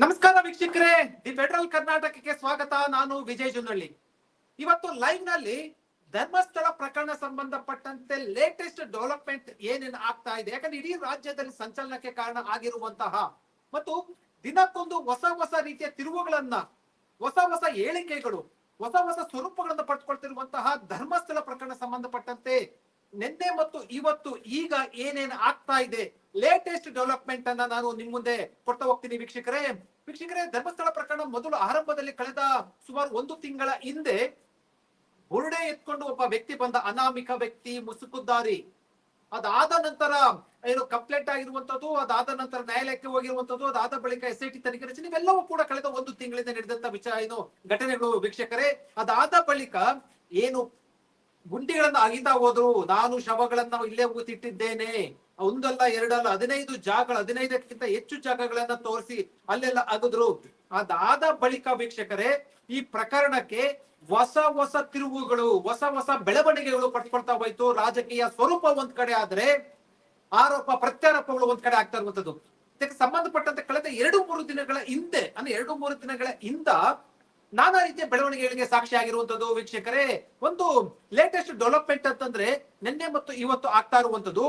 ನಮಸ್ಕಾರ ವೀಕ್ಷಕರೇ. The federal ಕರ್ನಾಟಕಕ್ಕೆ ಸ್ವಾಗತ. ನಾನು ವಿಜಯ್ ಜುನಳ್ಳಿ ಇವತ್ತು ಲೈವ್ನಲ್ಲಿ ಧರ್ಮಸ್ಥಳ ಪ್ರಕರಣ ಸಂಬಂಧಪಟ್ಟಂತೆ ಲೇಟೆಸ್ಟ್ ಡೆವಲಪ್ಮೆಂಟ್ ಏನೇನು ಆಗ್ತಾ ಇದೆ? ಯಾಕಂದ್ರೆ ಇಡೀ ರಾಜ್ಯದಲ್ಲಿ ಸಂಚಲನಕ್ಕೆ ಕಾರಣ ಆಗಿರುವಂತಹ ಮತ್ತು ದಿನಕ್ಕೊಂದು ಹೊಸ ಹೊಸ ರೀತಿಯ ತಿರುವುಗಳನ್ನ, ಹೊಸ ಹೊಸ ಹೇಳಿಕೆಗಳು, ಹೊಸ ಹೊಸ ಸ್ವರೂಪಗಳನ್ನು ಪಡ್ಕೊಳ್ತಿರುವಂತಹ ಧರ್ಮಸ್ಥಳ ಪ್ರಕರಣ ಸಂಬಂಧಪಟ್ಟಂತೆ ನಿನ್ನೆ ಮತ್ತು ಇವತ್ತು ಈಗ ಏನೇನು ಆಗ್ತಾ ಇದೆ ಲೇಟೆಸ್ಟ್ ಡೆವಲಪ್ಮೆಂಟ್ ಅನ್ನ ನಾನು ನಿಮ್ ಮುಂದೆ ಕೊಡ್ತಾ ಹೋಗ್ತೀನಿ ವೀಕ್ಷಕರೇ. ವೀಕ್ಷಕರೇ, ಧರ್ಮಸ್ಥಳ ಪ್ರಕರಣ ಮೊದಲು ಆರಂಭದಲ್ಲಿ ಕಳೆದ ಸುಮಾರು ಒಂದು ತಿಂಗಳ ಹಿಂದೆ ಬುರುಡೆ ಎತ್ಕೊಂಡು ಒಬ್ಬ ವ್ಯಕ್ತಿ ಬಂದ, ಅನಾಮಿಕ ವ್ಯಕ್ತಿ ಮುಸುಕುದ್ದಾರಿ ಅದಾದ ನಂತರ ಏನು ಕಂಪ್ಲೇಂಟ್ ಆಗಿರುವಂತದ್ದು ಅದಾದ ನಂತರ ನ್ಯಾಯಾಲಯಕ್ಕೆ ಹೋಗಿರುವಂತದ್ದು ಅದಾದ ಬಳಿಕ ಎಸ್ ಐ ಟಿ ತನಿಖೆ ರಚನೆ ಇವೆಲ್ಲವೂ ಕೂಡ ಕಳೆದ ಒಂದು ತಿಂಗಳಿಂದ ನಡೆದಂತ ವಿಚಾರ ಏನು ಘಟನೆಗಳು ವೀಕ್ಷಕರೇ. ಅದಾದ ಬಳಿಕ ಏನು ಗುಂಡಿಗಳನ್ನ ಅಗಿತಾ ಹೋದ್ರು. ನಾನು ಶವಗಳನ್ನ ಇಲ್ಲೇ ಊತಿಟ್ಟಿದ್ದೇನೆ ಒಂದಲ್ಲ ಎರಡಲ್ಲ ಹದಿನೈದು ಜಾಗಗಳು, ಹದಿನೈದಕ್ಕಿಂತ ಹೆಚ್ಚು ಜಾಗಗಳನ್ನ ತೋರಿಸಿ ಅಲ್ಲೆಲ್ಲ ಅಗದ್ರು. ಅದಾದ ಬಳಿಕ ವೀಕ್ಷಕರೇ, ಈ ಪ್ರಕರಣಕ್ಕೆ ಹೊಸ ಹೊಸ ತಿರುವುಗಳು, ಹೊಸ ಹೊಸ ಬೆಳವಣಿಗೆಗಳು ಪಡ್ಕೊಳ್ತಾ ಹೋಯ್ತು. ರಾಜಕೀಯ ಸ್ವರೂಪ ಒಂದ್ ಕಡೆ ಆದ್ರೆ ಆರೋಪ, ಪ್ರತ್ಯಾರೋಪಗಳು ಒಂದ್ ಕಡೆ ಆಗ್ತಾ ಇರುವಂತದ್ದು. ಇದಕ್ಕೆ ಸಂಬಂಧಪಟ್ಟಂತೆ ಕಳೆದ ಎರಡು ಮೂರು ದಿನಗಳ ಹಿಂದೆ, ಅಂದ್ರೆ ಎರಡು ಮೂರು ದಿನಗಳ ಹಿಂದ ನಾನಾ ರೀತಿಯ ಬೆಳವಣಿಗೆಗಳಿಗೆ ಸಾಕ್ಷಿ ಆಗಿರುವಂತದ್ದು ವೀಕ್ಷಕರೇ. ಒಂದು ಲೇಟೆಸ್ಟ್ ಡೆವಲಪ್ಮೆಂಟ್ ಅಂತಂದ್ರೆ ನಿನ್ನೆ ಮತ್ತು ಇವತ್ತು ಆಗ್ತಾ ಇರುವಂತದ್ದು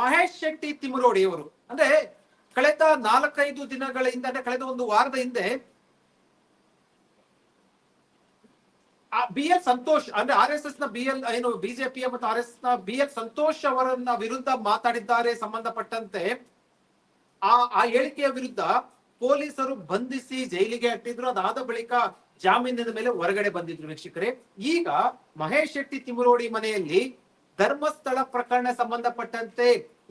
ಮಹೇಶ್ ಶೆಟ್ಟಿ ತಿಮರೋಡಿ ಅವರು. ಅಂದ್ರೆ ಕಳೆದ ನಾಲ್ಕೈದು ದಿನಗಳ ಹಿಂದೆ ಅಂದ್ರೆ ಕಳೆದ ಒಂದು ವಾರದ ಹಿಂದೆ ಬಿ ಎಲ್ ಸಂತೋಷ್, ಅಂದ್ರೆ ಆರ್ ಎಸ್ ಎಸ್ನ ಬಿ ಎಲ್ ಏನು ಬಿಜೆಪಿ ಮತ್ತು ಆರ್ ಎಸ್ನ ಬಿ ಎಲ್ ಸಂತೋಷ್ ಅವರನ್ನ ವಿರುದ್ಧ ಮಾತಾಡಿದ್ದಾರೆ ಸಂಬಂಧಪಟ್ಟಂತೆ. ಆ ಆ ಹೇಳಿಕೆಯ ವಿರುದ್ಧ ಪೊಲೀಸರು ಬಂಧಿಸಿ ಜೈಲಿಗೆ ಅಟ್ಟಿದ್ರು. ಅದಾದ ಬಳಿಕ ಜಾಮೀನಿನ ಮೇಲೆ ಹೊರಗಡೆ ಬಂದಿದ್ರು ವೀಕ್ಷಕರೇ. ಈಗ ಮಹೇಶ್ ಶೆಟ್ಟಿ ತಿಮರೋಡಿ ಮನೆಯಲ್ಲಿ ಧರ್ಮಸ್ಥಳ ಪ್ರಕರಣ ಸಂಬಂಧಪಟ್ಟಂತೆ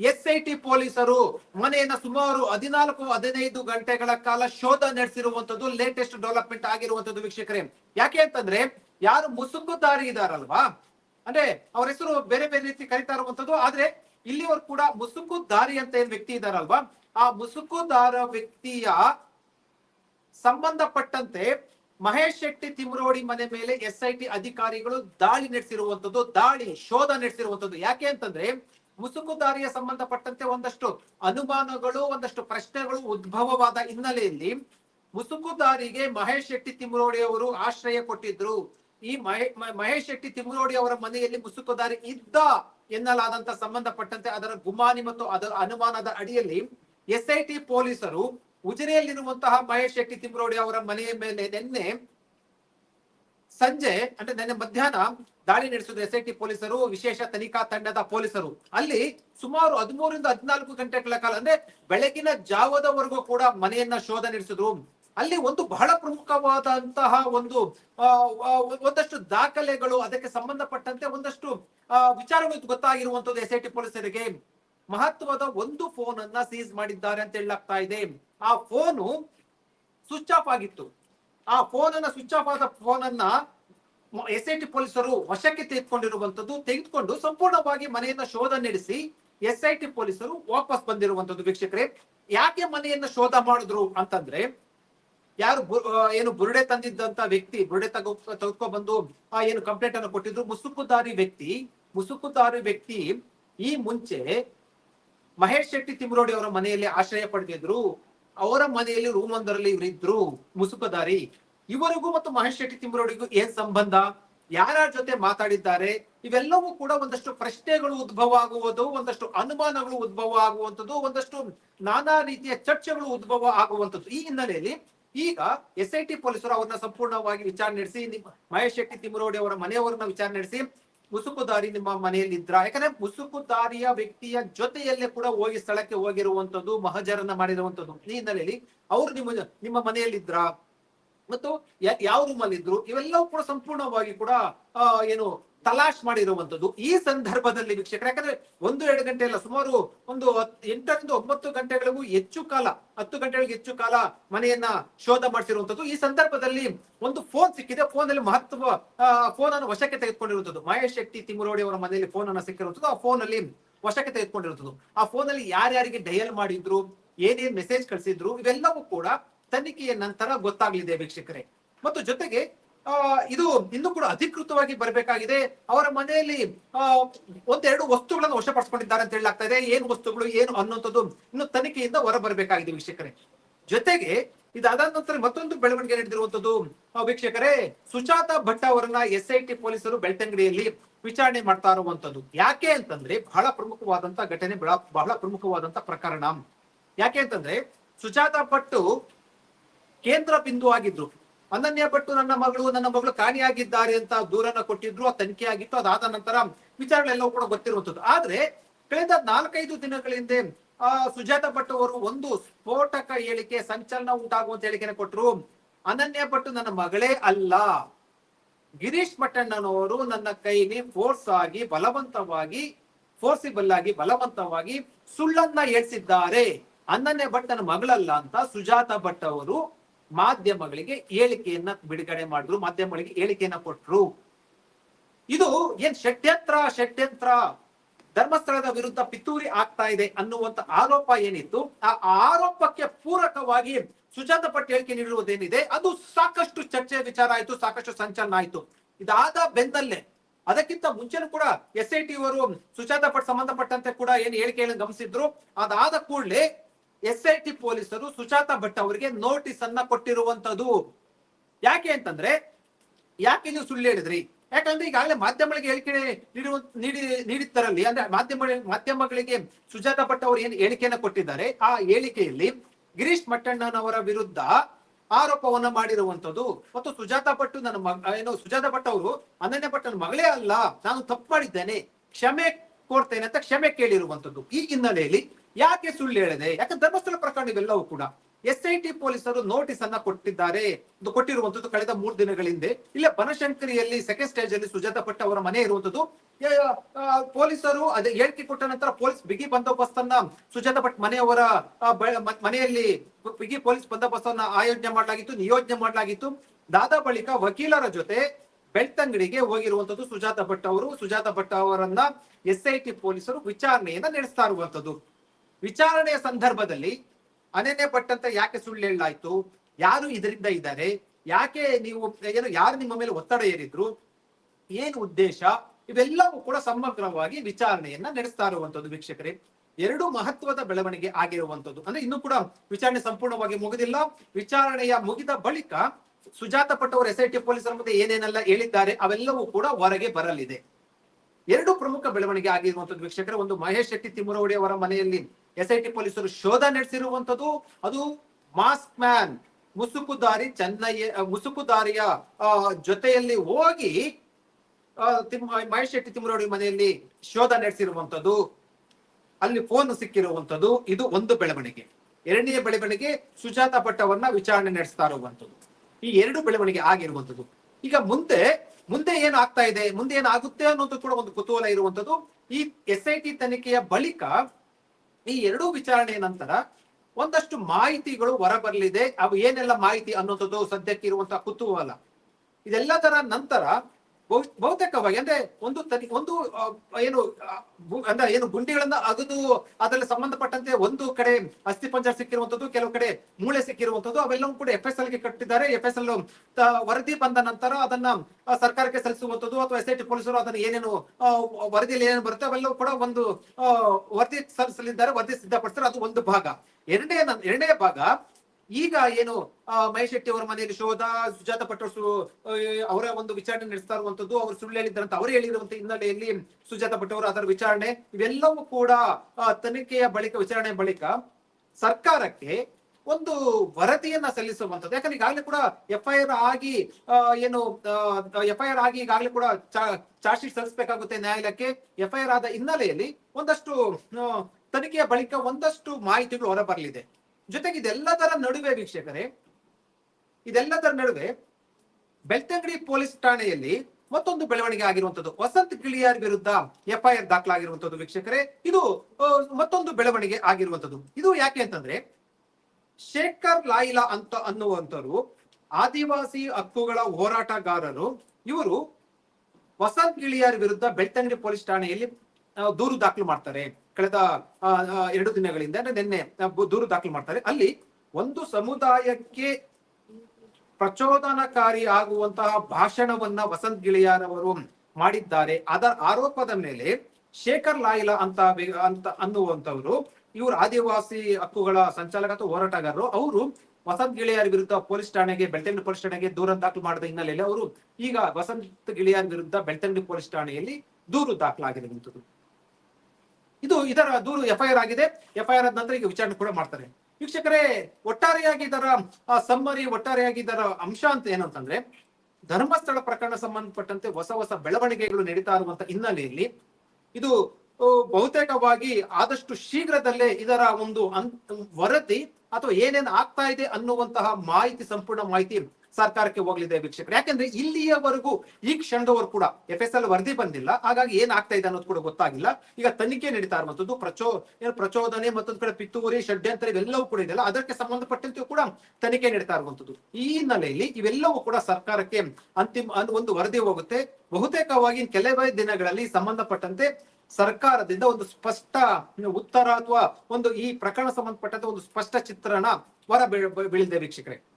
ಎಸ್ ಐ ಟಿ ಪೊಲೀಸರು ಮನೆಯನ್ನ ಸುಮಾರು ಹದಿನಾಲ್ಕು, ಹದಿನೈದು ಗಂಟೆಗಳ ಕಾಲ ಶೋಧ ನಡೆಸಿರುವಂತದ್ದು ಲೇಟೆಸ್ಟ್ ಡೆವಲಪ್ಮೆಂಟ್ ಆಗಿರುವಂತದ್ದು ವೀಕ್ಷಕರೇ. ಯಾಕೆ ಅಂತಂದ್ರೆ, ಯಾರು ಮುಸುಗುದಾರಿ ಇದಾರಲ್ವಾ? ಅಂದ್ರೆ ಅವ್ರ ಹೆಸರು ಬೇರೆ ಬೇರೆ ರೀತಿ ಕರಿತಾ ಇರುವಂತದ್ದು, ಆದ್ರೆ ಇಲ್ಲಿವರು ಕೂಡ ಮುಸುಗುದಾರಿ ಅಂತ ಏನ್ ವ್ಯಕ್ತಿ ಇದಾರಲ್ವಾ? ಆ ಮುಸುಕುದಾರ ವ್ಯಕ್ತಿಯ ಸಂಬಂಧಪಟ್ಟಂತೆ ಮಹೇಶ್ ಶೆಟ್ಟಿ ತಿಮ್ರೋಡಿ ಮನೆ ಮೇಲೆ ಎಸ್ ಐ ಟಿ ಅಧಿಕಾರಿಗಳು ದಾಳಿ ನಡೆಸಿರುವಂತದ್ದು, ದಾಳಿ, ಶೋಧ ನಡೆಸಿರುವಂತದ್ದು. ಯಾಕೆ ಅಂತಂದ್ರೆ ಮುಸುಕುದಾರಿಯ ಸಂಬಂಧಪಟ್ಟಂತೆ ಒಂದಷ್ಟು ಅನುಮಾನಗಳು, ಒಂದಷ್ಟು ಪ್ರಶ್ನೆಗಳು ಉದ್ಭವವಾದ ಹಿನ್ನೆಲೆಯಲ್ಲಿ ಮುಸುಕುದಾರಿಗೆ ಮಹೇಶ್ ಶೆಟ್ಟಿ ತಿಮ್ರೋಡಿ ಅವರು ಆಶ್ರಯ ಕೊಟ್ಟಿದ್ರು. ಈ ಮಹೇ ಮಹೇಶ್ ಶೆಟ್ಟಿ ತಿಮ್ರೋಡಿ ಅವರ ಮನೆಯಲ್ಲಿ ಮುಸುಕುದಾರಿ ಇದ್ದ ಎನ್ನಲಾದಂತ ಸಂಬಂಧಪಟ್ಟಂತೆ ಅದರ ಗುಮಾನಿ ಮತ್ತು ಅದರ ಅನುಮಾನದ ಅಡಿಯಲ್ಲಿ ಎಸ್ ಐ ಪೊಲೀಸರು ಉಜಿರೆಯಲ್ಲಿರುವಂತಹ ಮಹೇಶ್ ಶೆಟ್ಟಿ ತಿಮ್ರೋಡಿ ಅವರ ಮನೆಯ ಮೇಲೆ ನಿನ್ನೆ ಸಂಜೆ, ಅಂದ್ರೆ ನಿನ್ನೆ ಮಧ್ಯಾಹ್ನ ದಾಳಿ ನಡೆಸಿದ್ರು ಎಸ್ಐಟಿ ಪೊಲೀಸರು, ವಿಶೇಷ ತನಿಖಾ ತಂಡದ ಪೊಲೀಸರು. ಅಲ್ಲಿ ಸುಮಾರು ಹದಿಮೂರಿಂದ ಹದಿನಾಲ್ಕು ಗಂಟೆಗಳ ಕಾಲ, ಅಂದ್ರೆ ಬೆಳಗಿನ ಜಾವದವರೆಗೂ ಕೂಡ ಮನೆಯನ್ನ ಶೋಧ ನಡೆಸಿದ್ರು. ಅಲ್ಲಿ ಒಂದು ಬಹಳ ಪ್ರಮುಖವಾದಂತಹ ಒಂದು ಒಂದಷ್ಟು ದಾಖಲೆಗಳು, ಅದಕ್ಕೆ ಸಂಬಂಧಪಟ್ಟಂತೆ ಒಂದಷ್ಟು ವಿಚಾರಗಳು ಗೊತ್ತಾಗಿರುವಂತದ್ದು ಎಸ್ ಐ ಟಿ ಪೊಲೀಸರಿಗೆ. ಮಹತ್ವದ ಒಂದು ಫೋನ್ ಅನ್ನ ಸೀಸ್ ಮಾಡಿದ್ದಾರೆ ಅಂತ ಹೇಳಲಾಗ್ತಾ ಇದೆ. ಆ ಫೋನು ಸ್ವಿಚ್ ಆಫ್ ಆಗಿತ್ತು. ಆ ಫೋನ್ ಅನ್ನ ಸ್ವಿಚ್ ಆಫ್ ಆದ ಫೋನ್ ಅನ್ನ ಎಸ್ ಐ ಟಿ ಪೊಲೀಸರು ವಶಕ್ಕೆ ತೆಗೆದುಕೊಂಡಿರುವಂತದ್ದು ತೆಗೆದುಕೊಂಡು ಸಂಪೂರ್ಣವಾಗಿ ಮನೆಯನ್ನ ಶೋಧ ನಡೆಸಿ ಎಸ್ ಐ ಟಿ ಪೊಲೀಸರು ವಾಪಸ್ ಬಂದಿರುವಂತದ್ದು ವೀಕ್ಷಕರೇ. ಯಾಕೆ ಮನೆಯನ್ನ ಶೋಧ ಮಾಡಿದ್ರು ಅಂತಂದ್ರೆ, ಯಾರು ಏನು ಬುರುಡೆ ತಂದಿದ್ದಂತ ವ್ಯಕ್ತಿ, ಬುರುಡೆ ತಗೋ ತೆಗೆದುಕೊ ಬಂದು ಆ, ಏನು ಕಂಪ್ಲೇಂಟ್ ಅನ್ನು ಕೊಟ್ಟಿದ್ರು ಮುಸುಕುದಾರಿ ವ್ಯಕ್ತಿ ಮುಸುಕುದಾರಿ ವ್ಯಕ್ತಿ ಈ ಮುಂಚೆ ಮಹೇಶ್ ಶೆಟ್ಟಿ ತಿಮ್ರೋಡಿ ಅವರ ಮನೆಯಲ್ಲಿ ಆಶ್ರಯ ಪಡೆದಿದ್ರು. ಅವರ ಮನೆಯಲ್ಲಿ ರೂಮ್ ಒಂದರಲ್ಲಿ ಇವರಿದ್ರು. ಮುಸುಕುದಾರಿ. ಇವರಿಗೂ ಮತ್ತು ಮಹೇಶ್ ಶೆಟ್ಟಿ ತಿಮ್ರೋಡಿಗೂ ಏನ್ ಸಂಬಂಧ? ಯಾರ ಜೊತೆ ಮಾತಾಡಿದ್ದಾರೆ? ಇವೆಲ್ಲವೂ ಕೂಡ ಒಂದಷ್ಟು ಪ್ರಶ್ನೆಗಳು ಉದ್ಭವ ಆಗುವುದು, ಒಂದಷ್ಟು ಅನುಮಾನಗಳು ಉದ್ಭವ ಆಗುವಂಥದ್ದು, ಒಂದಷ್ಟು ನಾನಾ ರೀತಿಯ ಚರ್ಚೆಗಳು ಉದ್ಭವ ಆಗುವಂಥದ್ದು. ಈ ಹಿನ್ನೆಲೆಯಲ್ಲಿ ಈಗ ಎಸ್ ಐ ಟಿ ಪೊಲೀಸರು ಅವ್ರನ್ನ ಸಂಪೂರ್ಣವಾಗಿ ವಿಚಾರಣೆ ನಡೆಸಿ ಮಹೇಶ್ ಶೆಟ್ಟಿ ತಿಮ್ರೋಡಿ ಅವರ ಮನೆಯವರನ್ನ ವಿಚಾರಣೆ ನಡೆಸಿ ಮುಸುಕುದಾರಿ ನಿಮ್ಮ ಮನೆಯಲ್ಲಿ ಇದ್ರ. ಯಾಕಂದ್ರೆ ಮುಸುಕುದಾರಿಯ ವ್ಯಕ್ತಿಯ ಜೊತೆಯಲ್ಲೇ ಕೂಡ ಹೋಗಿ ಸ್ಥಳಕ್ಕೆ ಹೋಗಿರುವಂತದ್ದು ಮಹಜರನ್ನ ಮಾಡಿರುವಂತದ್ದು ಈ ಹಿನ್ನೆಲೆಯಲ್ಲಿ ಅವ್ರು ನಿಮ್ಮ ನಿಮ್ಮ ಮನೆಯಲ್ಲಿ ಇದ್ರ? ಮತ್ತು ಯಾವ ರೂಮಲ್ಲಿ ಇದ್ರು? ಇವೆಲ್ಲವೂ ಕೂಡ ಸಂಪೂರ್ಣವಾಗಿ ಕೂಡ ಏನು ತಲಾಶ್ ಮಾಡಿರುವಂತದ್ದು ಈ ಸಂದರ್ಭದಲ್ಲಿ ವೀಕ್ಷಕರು, ಯಾಕಂದ್ರೆ ಒಂದು ಎರಡು ಗಂಟೆ ಅಲ್ಲ, ಸುಮಾರು ಒಂದು ಎಂಟರಿಂದ ಒಂಬತ್ತು ಗಂಟೆಗಳಿಗೂ ಹೆಚ್ಚು ಕಾಲ, ಹತ್ತು ಗಂಟೆಗಳಿಗೆ ಹೆಚ್ಚು ಕಾಲ ಮನೆಯನ್ನ ಶೋಧ ಮಾಡಿಸಿರುವಂತದ್ದು ಈ ಸಂದರ್ಭದಲ್ಲಿ ಒಂದು ಫೋನ್ ಸಿಕ್ಕಿದೆ. ಫೋನ್ ಅಲ್ಲಿ ಮಹತ್ವ ಫೋನ್ ಅನ್ನು ವಶಕ್ಕೆ ತೆಗೆದುಕೊಂಡಿರುವಂತದ್ದು ಮಹೇಶ್ ಶೆಟ್ಟಿ ತಿಮುರೋಡಿ ಅವರ ಮನೆಯಲ್ಲಿ ಫೋನ್ ಅನ್ನ ಸಿಕ್ಕಿರುವಂತದ್ದು ಆ ಫೋನ್ ಅಲ್ಲಿ ವಶಕ್ಕೆ ತೆಗೆದುಕೊಂಡಿರುವಂತದ್ದು ಆ ಫೋನ್ ಅಲ್ಲಿ ಯಾರ್ಯಾರಿಗೆ ಡಯಲ್ ಮಾಡಿದ್ರು, ಏನೇನ್ ಮೆಸೇಜ್ ಕಳಿಸಿದ್ರು, ಇವೆಲ್ಲವೂ ಕೂಡ ತನಿಖೆಯ ನಂತರ ಗೊತ್ತಾಗಲಿದೆ ವೀಕ್ಷಕರೇ. ಮತ್ತು ಜೊತೆಗೆ ಇದು ಇನ್ನು ಕೂಡ ಅಧಿಕೃತವಾಗಿ ಬರಬೇಕಾಗಿದೆ. ಅವರ ಮನೆಯಲ್ಲಿ ಒಂದೆರಡು ವಸ್ತುಗಳನ್ನು ವಶಪಡಿಸಿಕೊಂಡಿದ್ದಾರೆ ಅಂತ ಹೇಳಲಾಗ್ತಾ ಇದೆ. ಏನು ವಸ್ತುಗಳು, ಏನು ಅನ್ನುವಂಥದ್ದು ಇನ್ನು ತನಿಖೆಯಿಂದ ಹೊರ ಬರಬೇಕಾಗಿದೆ ವೀಕ್ಷಕರೇ. ಜೊತೆಗೆ ಇದಾದ ನಂತರ ಮತ್ತೊಂದು ಬೆಳವಣಿಗೆ ನಡೆದಿರುವಂತದ್ದು ವೀಕ್ಷಕರೇ, ಸುಜಾತ ಭಟ್ ಅವರನ್ನ ಎಸ್ ಐ ಟಿ ಪೊಲೀಸರು ಬೆಳ್ತಂಗಡಿಯಲ್ಲಿ ವಿಚಾರಣೆ ಮಾಡ್ತಾ ಇರುವಂತದ್ದು ಯಾಕೆ ಅಂತಂದ್ರೆ ಬಹಳ ಪ್ರಮುಖವಾದಂತ ಘಟನೆ, ಬಹಳ ಬಹಳ ಪ್ರಮುಖವಾದಂತ ಪ್ರಕರಣ. ಯಾಕೆ ಅಂತಂದ್ರೆ ಸುಜಾತ ಭಟ್ ಕೇಂದ್ರ ಬಿಂದು ಆಗಿದ್ರು ಅನನ್ಯ ಭಟ್ಟು ನನ್ನ ಮಗಳು ನನ್ನ ಮಗಳು ಕಾಣಿಯಾಗಿದ್ದಾರೆ ಅಂತ ದೂರನ್ನ ಕೊಟ್ಟಿದ್ರು, ಆ ತನಿಖೆ ಆಗಿತ್ತು, ಅದಾದ ನಂತರ ವಿಚಾರಗಳೆಲ್ಲವೂ ಕೂಡ ಗೊತ್ತಿರುವಂತದ್ದು ಆದ್ರೆ ಕಳೆದ ನಾಲ್ಕೈದು ದಿನಗಳ ಹಿಂದೆ, ಆ, ಸುಜಾತ ಭಟ್ ಅವರು ಒಂದು ಸ್ಫೋಟಕ ಹೇಳಿಕೆ, ಸಂಚಲನ ಉಂಟಾಗುವಂತ ಹೇಳಿಕೆನ ಕೊಟ್ಟರು ಅನನ್ಯ ಭಟ್ಟು ನನ್ನ ಮಗಳೇ ಅಲ್ಲ. ಗಿರೀಶ್ ಮಟ್ಟಣ್ಣನವರು ನನ್ನ ಕೈಲಿ ಫೋರ್ಸ್ ಆಗಿ, ಬಲವಂತವಾಗಿ ಫೋರ್ಸಿಬಲ್ ಆಗಿ, ಬಲವಂತವಾಗಿ ಸುಳ್ಳನ್ನ ಏಳ್ಸಿದ್ದಾರೆ ಅನನ್ಯ ಭಟ್ ನನ್ನ ಮಗಳಲ್ಲ ಅಂತ ಸುಜಾತ ಭಟ್ ಅವರು ಮಾಧ್ಯಮಗಳಿಗೆ ಹೇಳಿಕೆಯನ್ನ ಬಿಡುಗಡೆ ಮಾಡಿದ್ರು, ಮಾಧ್ಯಮಗಳಿಗೆ ಹೇಳಿಕೆಯನ್ನ ಕೊಟ್ರು. ಇದು ಏನ್ ಷಡ್ಯಂತ್ರ ಷಡ್ಯಂತ್ರ? ಧರ್ಮಸ್ಥಳದ ವಿರುದ್ಧ ಪಿತೂರಿ ಆಗ್ತಾ ಇದೆ ಅನ್ನುವಂತ ಆರೋಪ ಏನಿತ್ತು, ಆ ಆರೋಪಕ್ಕೆ ಪೂರಕವಾಗಿ ಸುಜಾತ ಭಟ್ ಹೇಳಿಕೆ ನೀಡಿರುವುದೇನಿದೆ, ಅದು ಸಾಕಷ್ಟು ಚರ್ಚೆ ವಿಚಾರ ಆಯ್ತು, ಸಾಕಷ್ಟು ಸಂಚಲನ ಆಯ್ತು. ಇದಾದ ಬೆಂದಲ್ಲೇ ಅದಕ್ಕಿಂತ ಮುಂಚೆನೂ ಕೂಡ ಎಸ್ ಐ ಟಿ ಅವರು ಸುಜಾತ ಭಟ್ ಸಂಬಂಧಪಟ್ಟಂತೆ ಕೂಡ ಏನ್ ಹೇಳಿಕೆಯನ್ನು ಗಮನಿಸಿದ್ರು, ಅದಾದ ಕೂಡಲೇ ಎಸ್ ಐ ಟಿ ಪೊಲೀಸರು ಸುಜಾತ ಭಟ್ ಅವರಿಗೆ ನೋಟಿಸ್ ಅನ್ನ ಕೊಟ್ಟಿರುವಂತದ್ದು. ಯಾಕೆ ಅಂತಂದ್ರೆ, ಯಾಕೆ ನೀವು ಸುಳ್ಳು ಹೇಳಿದ್ರಿ? ಯಾಕಂದ್ರೆ ಈಗಾಗಲೇ ಮಾಧ್ಯಮಗಳಿಗೆ ಹೇಳಿಕೆ ನೀಡುವ ನೀಡಿ, ನೀಡಿದ್ದರಲ್ಲಿ, ಅಂದ್ರೆ ಮಾಧ್ಯಮ ಮಾಧ್ಯಮಗಳಿಗೆ ಸುಜಾತ ಭಟ್ ಅವರು ಏನ್ ಹೇಳಿಕೆಯನ್ನ ಕೊಟ್ಟಿದ್ದಾರೆ. ಆ ಹೇಳಿಕೆಯಲ್ಲಿ ಗಿರೀಶ್ ಮಟ್ಟಣ್ಣನವರ ವಿರುದ್ಧ ಆರೋಪವನ್ನ ಮಾಡಿರುವಂತದ್ದು. ಮತ್ತು ಸುಜಾತ ಭಟ್ ನನ್ನ ಮಗ, ಏನು ಸುಜಾತ ಭಟ್ ಅವರು ಅನನ್ಯ ಭಟ್ ನನ್ನ ಮಗಳೇ ಅಲ್ಲ, ನಾನು ತಪ್ಪು ಮಾಡಿದ್ದೇನೆ, ಕ್ಷಮೆ ಕೋರ್ತೇನೆ ಅಂತ ಕ್ಷಮೆ ಕೇಳಿರುವಂತದ್ದು. ಈ ಹಿನ್ನೆಲೆಯಲ್ಲಿ ಯಾಕೆ ಸುಳ್ಳು ಹೇಳಿದೆ? ಯಾಕೆ ಧರ್ಮಸ್ಥಳ ಪ್ರಕರಣ ಇವೆಲ್ಲವೂ ಕೂಡ? ಎಸ್ ಐ ಟಿ ಪೊಲೀಸರು ನೋಟಿಸ್ ಅನ್ನ ಕೊಟ್ಟಿದ್ದಾರೆ. ಇದು ಕೊಟ್ಟಿರುವಂತದ್ದು ಕಳೆದ ಮೂರು ದಿನಗಳ ಹಿಂದೆ. ಇಲ್ಲೇ, ಬನಶಂಕರಿಯಲ್ಲಿ ಸೆಕೆಂಡ್ ಸ್ಟೇಜ್ ಅಲ್ಲಿ ಸುಜಾತ ಭಟ್ ಅವರ ಮನೆ ಇರುವಂತದ್ದು ಪೊಲೀಸರು ಅದೇ ಹೇಳಿಕೆ ಕೊಟ್ಟ ನಂತರ ಪೊಲೀಸ್ ಬಿಗಿ ಬಂದೋಬಸ್ತನ್ನ ಸುಜಾತ ಭಟ್ ಮನೆಯವರ ಮನೆಯಲ್ಲಿ ಬಿಗಿ ಪೊಲೀಸ್ ಬಂದೋಬಸ್ತನ್ನ ಆಯೋಜನೆ ಮಾಡಲಾಗಿತ್ತು ನಿಯೋಜನೆ ಮಾಡಲಾಗಿತ್ತು. ದಾದ ಬಳಿಕ ವಕೀಲರ ಜೊತೆ ಬೆಳ್ತಂಗಡಿಗೆ ಹೋಗಿರುವಂತದ್ದು ಸುಜಾತ ಭಟ್ ಅವರು. ಸುಜಾತ ಭಟ್ ಅವರನ್ನ ಎಸ್ ಐ ಟಿ ಪೊಲೀಸರು ವಿಚಾರಣೆಯನ್ನ ನಡೆಸ್ತಾ ಇರುವಂತದ್ದು ವಿಚಾರಣೆಯ ಸಂದರ್ಭದಲ್ಲಿ ಅನನ್ಯ ಪಟ್ಟಂತ ಯಾಕೆ ಸುಳ್ಳು ಹೇಳಲಾಯ್ತು? ಯಾರು ಇದರಿಂದ ಇದ್ದಾರೆ? ಯಾಕೆ ನೀವು ಏನು, ಯಾರು ನಿಮ್ಮ ಮೇಲೆ ಒತ್ತಡ ಏರಿದ್ರು ಏನು ಉದ್ದೇಶ? ಇವೆಲ್ಲವೂ ಕೂಡ ಸಮಗ್ರವಾಗಿ ವಿಚಾರಣೆಯನ್ನ ನಡೆಸ್ತಾ ಇರುವಂತದ್ದು ವೀಕ್ಷಕರೇ. ಎರಡು ಮಹತ್ವದ ಬೆಳವಣಿಗೆ ಆಗಿರುವಂತದ್ದು. ಅಂದ್ರೆ ಇನ್ನು ಕೂಡ ವಿಚಾರಣೆ ಸಂಪೂರ್ಣವಾಗಿ ಮುಗಿದಿಲ್ಲ. ವಿಚಾರಣೆಯ ಮುಗಿದ ಬಳಿಕ ಸುಜಾತ ಪಟ್ಟವರು ಎಸ್ ಐ ಟಿ ಪೊಲೀಸರ ಮುಂದೆ ಏನೇನೆಲ್ಲ ಹೇಳಿದ್ದಾರೆ ಅವೆಲ್ಲವೂ ಕೂಡ ಹೊರಗೆ ಬರಲಿದೆ. ಎರಡು ಪ್ರಮುಖ ಬೆಳವಣಿಗೆ ಆಗಿರುವಂತದ್ದು ವೀಕ್ಷಕರೇ. ಒಂದು ಮಹೇಶ್ ಶೆಟ್ಟಿ ತಿಮ್ಮರವಡಿ ಅವರ ಮನೆಯಲ್ಲಿ ಎಸ್ ಐ ಟಿ ಪೊಲೀಸರು ಶೋಧ ನಡೆಸಿರುವಂತದ್ದು ಅದು ಮಾಸ್ಕ್ ಮ್ಯಾನ್ ಮುಸುಕುದಾರಿ ಚೆನ್ನಯ್ಯ ಮುಸುಕುದಾರಿಯ ಜೊತೆಯಲ್ಲಿ ಹೋಗಿ ಮಹೇಶ್ ಶೆಟ್ಟಿ ತಿಮ್ಮರೋಡಿ ಮನೆಯಲ್ಲಿ ಶೋಧ ನಡೆಸಿರುವಂತದ್ದು ಅಲ್ಲಿ ಫೋನ್ ಸಿಕ್ಕಿರುವಂತದ್ದು ಇದು ಒಂದು ಬೆಳವಣಿಗೆ. ಎರಡನೇ ಬೆಳವಣಿಗೆ ಸುಜಾತ ಭಟ್ಟವನ್ನ ವಿಚಾರಣೆ ನಡೆಸ್ತಾ ಇರುವಂತದ್ದು ಈ ಎರಡು ಬೆಳವಣಿಗೆ ಆಗಿರುವಂತದ್ದು ಈಗ ಮುಂದೆ ಮುಂದೆ ಏನು ಆಗ್ತಾ ಇದೆ, ಮುಂದೆ ಏನಾಗುತ್ತೆ ಅನ್ನೋದು ಕೂಡ ಒಂದು ಕುತೂಹಲ ಇರುವಂತದ್ದು ಈ ಎಸ್ ಐ ಟಿ ತನಿಖೆಯ ಬಳಿಕ ಈ ಎರಡೂ ವಿಚಾರಣೆಯ ನಂತರ ಒಂದಷ್ಟು ಮಾಹಿತಿಗಳು ಹೊರಬರಲಿದೆ. ಅವು ಏನೆಲ್ಲ ಮಾಹಿತಿ ಅನ್ನೋದು ಸದ್ಯಕ್ಕೆ ಇರುವಂತಹ ಕುತೂಹಲ. ಇದೆಲ್ಲದರ ನಂತರ ಬಹುತೇಕವಾಗಿ ಅಂದ್ರೆ ಒಂದು ತನಿ, ಒಂದು ಏನು ಅಂದ್ರೆ ಏನು ಗುಂಡಿಗಳನ್ನ ಅಗದು ಅದರಲ್ಲಿ ಸಂಬಂಧಪಟ್ಟಂತೆ ಒಂದು ಕಡೆ ಅಸ್ಥಿಪಂಜರ ಸಿಕ್ಕಿರುವಂತದ್ದು ಕೆಲವು ಕಡೆ ಮೂಳೆ ಸಿಕ್ಕಿರುವಂತದ್ದು ಅವೆಲ್ಲವೂ ಕೂಡ ಎಫ್ ಎಸ್ ಎಲ್ಗೆ ಕಟ್ಟಿದ್ದಾರೆ. ಎಫ್ ಎಸ್ ಎಲ್ ವರದಿ ಬಂದ ನಂತರ ಅದನ್ನ ಸರ್ಕಾರಕ್ಕೆ ಸಲ್ಲಿಸುವಂತದ್ದು ಅಥವಾ ಎಸ್ ಐ ಟಿ ಪೊಲೀಸರು ಅದನ್ನ ಏನೇನು ವರದಿಯಲ್ಲಿ ಏನೇನು ಬರುತ್ತೆ ಅವೆಲ್ಲವೂ ಕೂಡ ಒಂದು ವರದಿ ಸಲ್ಲಿಸಲಿದ್ದಾರೆ, ವರದಿ ಸಿದ್ಧಪಡಿಸಿದ್ರೆ ಅದು ಒಂದು ಭಾಗ. ಎರಡನೇ ಎರಡನೇ ಭಾಗ ಈಗ ಏನು ಮಹೇಶ್ ಶೆಟ್ಟಿ ಅವರ ಮನೆಯಲ್ಲಿ ಶೋಧ, ಸುಜಾತ ಭಟ್ ಅವರು ಒಂದು ವಿಚಾರಣೆ ನಡೆಸ್ತಾ ಇರುವಂತದ್ದು, ಅವರು ಸುಳ್ಳು ಹೇಳಿದ್ರಂತ ಅವರು ಹೇಳಿರುವಂತ ಹಿನ್ನೆಲೆಯಲ್ಲಿ ಸುಜಾತ ಪಟ್ಟವರು ಅದರ ವಿಚಾರಣೆ, ಇವೆಲ್ಲವೂ ಕೂಡ ತನಿಖೆಯ ಬಳಿಕ, ವಿಚಾರಣೆ ಬಳಿಕ ಸರ್ಕಾರಕ್ಕೆ ಒಂದು ವರದಿಯನ್ನ ಸಲ್ಲಿಸುವಂತದ್ದು. ಯಾಕಂದ್ರೆ ಈಗಾಗಲೇ ಕೂಡ ಎಫ್ ಐ ಆರ್ ಆಗಿ ಏನು ಎಫ್ ಐ ಆರ್ ಆಗಿ ಈಗಾಗಲೇ ಕೂಡ ಚಾರ್ಜ್ ಶೀಟ್ ಸಲ್ಲಿಸಬೇಕಾಗುತ್ತೆ ನ್ಯಾಯಾಲಯಕ್ಕೆ. ಎಫ್ ಐ ಆರ್ ಆದ ಹಿನ್ನೆಲೆಯಲ್ಲಿ ಒಂದಷ್ಟು ತನಿಖೆಯ ಬಳಿಕ ಒಂದಷ್ಟು ಮಾಹಿತಿಗಳು ಹೊರಬರಲಿದೆ. ಜೊತೆಗೆ ಇದೆಲ್ಲದರ ನಡುವೆ ವೀಕ್ಷಕರೇ, ಇದೆಲ್ಲದರ ನಡುವೆ ಬೆಳ್ತಂಗಡಿ ಪೊಲೀಸ್ ಠಾಣೆಯಲ್ಲಿ ಮತ್ತೊಂದು ಬೆಳವಣಿಗೆ ಆಗಿರುವಂತದ್ದು ವಸಂತ್ ಗಿಳಿಯಾರ್ ವಿರುದ್ಧ ಎಫ್ಐಆರ್ ದಾಖಲಾಗಿರುವಂತದ್ದು ವೀಕ್ಷಕರೇ. ಇದು ಮತ್ತೊಂದು ಬೆಳವಣಿಗೆ ಆಗಿರುವಂತದ್ದು ಇದು ಯಾಕೆ ಅಂತಂದ್ರೆ, ಶೇಖರ್ ಲಾಯಿಲಾ ಅಂತ ಅನ್ನುವಂಥವ್ರು ಆದಿವಾಸಿ ಹಕ್ಕುಗಳ ಹೋರಾಟಗಾರರು, ಇವರು ವಸಂತ್ ಗಿಳಿಯಾರ್ ವಿರುದ್ಧ ಬೆಳ್ತಂಗಡಿ ಪೊಲೀಸ್ ಠಾಣೆಯಲ್ಲಿ ದೂರು ದಾಖಲು ಮಾಡ್ತಾರೆ. ಕಳೆದ ಎರಡು ದಿನಗಳಿಂದ ನಿನ್ನೆ ದೂರು ದಾಖಲು ಮಾಡ್ತಾರೆ. ಅಲ್ಲಿ ಒಂದು ಸಮುದಾಯಕ್ಕೆ ಪ್ರಚೋದನಕಾರಿ ಆಗುವಂತಹ ಭಾಷಣವನ್ನ ವಸಂತ್ ಗಿಳಿಯಾರವರು ಮಾಡಿದ್ದಾರೆ. ಅದರ ಆರೋಪದ ಮೇಲೆ ಶೇಖರ್ ಲಾಯಿಲಾ ಅಂತ ಅಂತ ಅನ್ನುವಂಥವ್ರು, ಇವರು ಆದಿವಾಸಿ ಹಕ್ಕುಗಳ ಸಂಚಾಲಕ ಅಥವಾ ಹೋರಾಟಗಾರರು, ಅವರು ವಸಂತ್ ಗಿಳಿಯಾರ್ ವಿರುದ್ಧ ಪೊಲೀಸ್ ಠಾಣೆಗೆ, ಬೆಳ್ತಂಗಡಿ ಪೊಲೀಸ್ ಠಾಣೆಗೆ ದೂರ ದಾಖಲು ಮಾಡಿದ ಹಿನ್ನೆಲೆಯಲ್ಲಿ ಅವರು ಈಗ ವಸಂತ್ ಗಿಳಿಯಾರ್ ವಿರುದ್ಧ ಬೆಳ್ತಂಗಡಿ ಪೊಲೀಸ್ ಠಾಣೆಯಲ್ಲಿ ದೂರು ದಾಖಲಾಗಿರುವಂತದ್ದು ಇದು ಇದರ ದೂರು ಎಫ್ಐಆರ್ ಆಗಿದೆ. ಎಫ್ಐಆರ್ ಆದ ನಂತರ ಈಗ ವಿಚಾರಣೆ ಕೂಡ ಮಾಡ್ತಾರೆ. ವೀಕ್ಷಕರೇ, ಒಟ್ಟಾರೆಯಾಗಿ ಇದರ ಸಮ್ಮರಿ ಒಟ್ಟಾರೆಯಾಗಿ ಇದರ ಅಂಶ ಅಂತ ಏನಂತಂದ್ರೆ ಧರ್ಮಸ್ಥಳ ಪ್ರಕರಣ ಸಂಬಂಧಪಟ್ಟಂತೆ ಹೊಸ ಹೊಸ ಬೆಳವಣಿಗೆಗಳು ನಡೀತಾ ಇರುವಂತ ಹಿನ್ನೆಲೆಯಲ್ಲಿ ಇದು ಬಹುತೇಕವಾಗಿ ಆದಷ್ಟು ಶೀಘ್ರದಲ್ಲೇ ಇದರ ಒಂದು ವರದಿ ಅಥವಾ ಏನೇನು ಆಗ್ತಾ ಇದೆ ಅನ್ನುವಂತಹ ಮಾಹಿತಿ, ಸಂಪೂರ್ಣ ಮಾಹಿತಿ ಸರ್ಕಾರಕ್ಕೆ ಹೋಗ್ಲಿದೆ ವೀಕ್ಷಕರು. ಯಾಕಂದ್ರೆ ಇಲ್ಲಿಯವರೆಗೂ ಈ ಕ್ಷಣದವರು ಕೂಡ ಎಫ್ ಎಸ್ ಎಲ್ ವರದಿ ಬಂದಿಲ್ಲ. ಹಾಗಾಗಿ ಏನಾಗ್ತಾ ಇದೆ ಅನ್ನೋದು ಕೂಡ ಗೊತ್ತಾಗಿಲ್ಲ. ಈಗ ತನಿಖೆ ನಡೀತಾ ಇರುವಂತದ್ದು, ಪ್ರಚೋ, ಏನು ಪ್ರಚೋದನೆ ಮತ್ತೊಂದು ಕಡೆ ಪಿತ್ತೂರಿ, ಷಡ್ಯಂತರ ಇವೆಲ್ಲವೂ ಕೂಡ ಇದೆಯಲ್ಲ, ಅದಕ್ಕೆ ಸಂಬಂಧಪಟ್ಟಂತೆ ಕೂಡ ತನಿಖೆ ನಡೀತಾ ಇರುವಂತದ್ದು. ಈ ಹಿನ್ನೆಲೆಯಲ್ಲಿ ಇವೆಲ್ಲವೂ ಕೂಡ ಸರ್ಕಾರಕ್ಕೆ ಅಂತಿಮ ಒಂದು ವರದಿ ಹೋಗುತ್ತೆ. ಬಹುತೇಕವಾಗಿ ಕೆಲವೇ ದಿನಗಳಲ್ಲಿ ಸಂಬಂಧಪಟ್ಟಂತೆ ಸರ್ಕಾರದಿಂದ ಒಂದು ಸ್ಪಷ್ಟ, ಉತ್ತರ ಅಥವಾ ಒಂದು ಈ ಪ್ರಕರಣ ಸಂಬಂಧಪಟ್ಟಂತೆ ಒಂದು ಸ್ಪಷ್ಟ ಚಿತ್ರಣ ಹೊರ ಬೀಳ- ಬೀಳಿದೆ ವೀಕ್ಷಕರೇ.